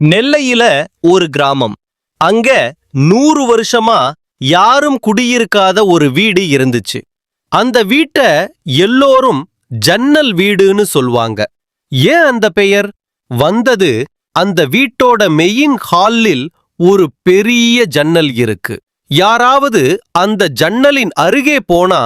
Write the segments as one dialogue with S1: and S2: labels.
S1: நெல்லையில ஒரு கிராமம். அங்க நூறு வருஷமா யாரும் குடியிருக்காத ஒரு வீடு இருந்துச்சு. அந்த வீட்டை எல்லோரும் ஜன்னல் வீடுன்னு சொல்வாங்க. ஏன் அந்த பெயர்? வந்தது அந்த வீட்டோட மெயின் ஹாலில் ஒரு பெரிய ஜன்னல் இருக்கு. யாராவது அந்த ஜன்னலின் அருகே போனா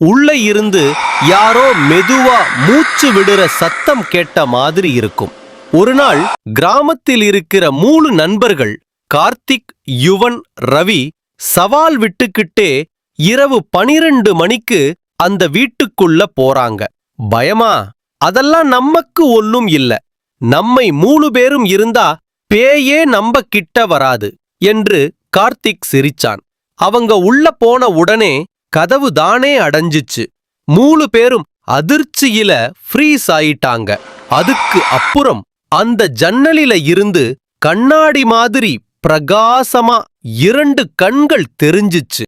S1: உள்ள இருந்து யாரோ மெதுவா மூச்சு விடுற சத்தம் கேட்ட மாதிரி இருக்கும். ஒரு நாள் கிராமத்தில் இருக்கிற மூணு நண்பர்கள் கார்த்திக் யுவன் ரவி சவால் விட்டுக்கிட்டே இரவு பனிரெண்டு மணிக்கு அந்த வீட்டுக்குள்ள போறாங்க. பயமா? அதெல்லாம் நமக்கு ஒன்னும் இல்ல. நம்மை மூணு பேரும் இருந்தா பேயே நம்ப கிட்ட வராது என்று கார்த்திக் சிரிச்சான். அவங்க உள்ள போன உடனே கதவு தானே அடைஞ்சிச்சு. மூணு பேரும் அதிர்ச்சியில ஃப்ரீஸ் ஆயிட்டாங்க. அதுக்கு அப்புறம் அந்த ஜன்னலில இருந்து கண்ணாடி மாதிரி பிரகாசமா இரண்டு கண்கள் தெரிஞ்சிச்சு.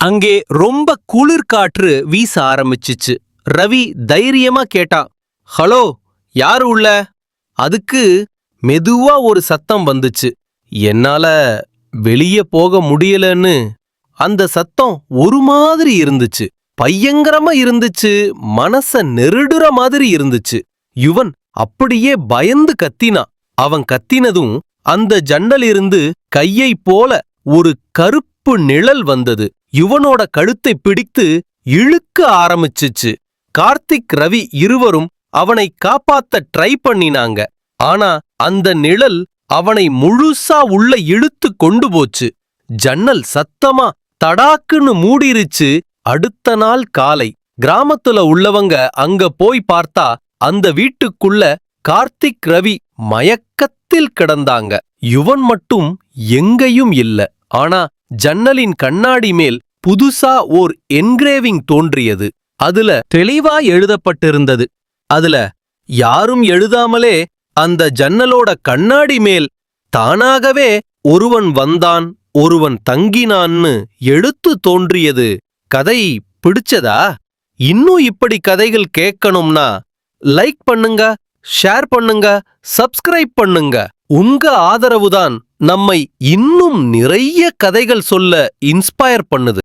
S1: அங்கே ரொம்ப குளிர் காற்று வீச ஆரம்பிச்சிச்சு. ரவி தைரியமா கேட்டான் ஹலோ யாரு உள்ள? அதுக்கு மெதுவா ஒரு சத்தம் வந்துச்சு. என்னால வெளிய போக முடியலன்னு. அந்த சத்தம் ஒரு மாதிரி இருந்துச்சு. பயங்கரமா இருந்துச்சு. மனச நெருடுற மாதிரி இருந்துச்சு. யுவன் அப்படியே பயந்து கத்தினான் அவன் கத்தினதும் அந்த ஜன்னலிருந்து கையை போல ஒரு கருப்பு நிழல் வந்தது. யுவனோட கழுத்தை பிடித்து இழுக்க ஆரம்பிச்சுச்சு. கார்த்திக் ரவி இருவரும் அவனை காப்பாத்த ட்ரை பண்ணினாங்க. ஆனா அந்த நிழல் அவனை முழுசா உள்ள இழுத்து கொண்டு போச்சு. ஜன்னல் சத்தமா தடாக்குன்னு மூடிருச்சு அடுத்த நாள் காலை. கிராமத்துல உள்ளவங்க அங்க போய் பார்த்தா அந்த வீட்டுக்குள்ள கார்த்திக் ரவி மயக்கத்தில் கிடந்தாங்க. யுவன் மட்டும் எங்கேயும் இல்ல. ஆனா ஜன்னலின் கண்ணாடி மேல் புதுசா ஓர் என்கிரேவிங் தோன்றியது. அதுல தெளிவா எழுதப்பட்டிருந்தது. அதுல யாரும் எழுதாமலே அந்த ஜன்னலோட கண்ணாடி மேல் தானாகவே ஒருவன் வந்தான் ஒருவன் தங்கினான்னு எழுத்து தோன்றியது. கதை பிடிச்சதா? இன்னும் இப்படி கதைகள் கேட்கணும்னா லைக் பண்ணுங்க ஷேர் பண்ணுங்க சப்ஸ்கிரைப் பண்ணுங்க. உங்க ஆதரவுதான் நம்மை இன்னும் நிறைய கதைகள் சொல்ல இன்ஸ்பயர் பண்ணுது.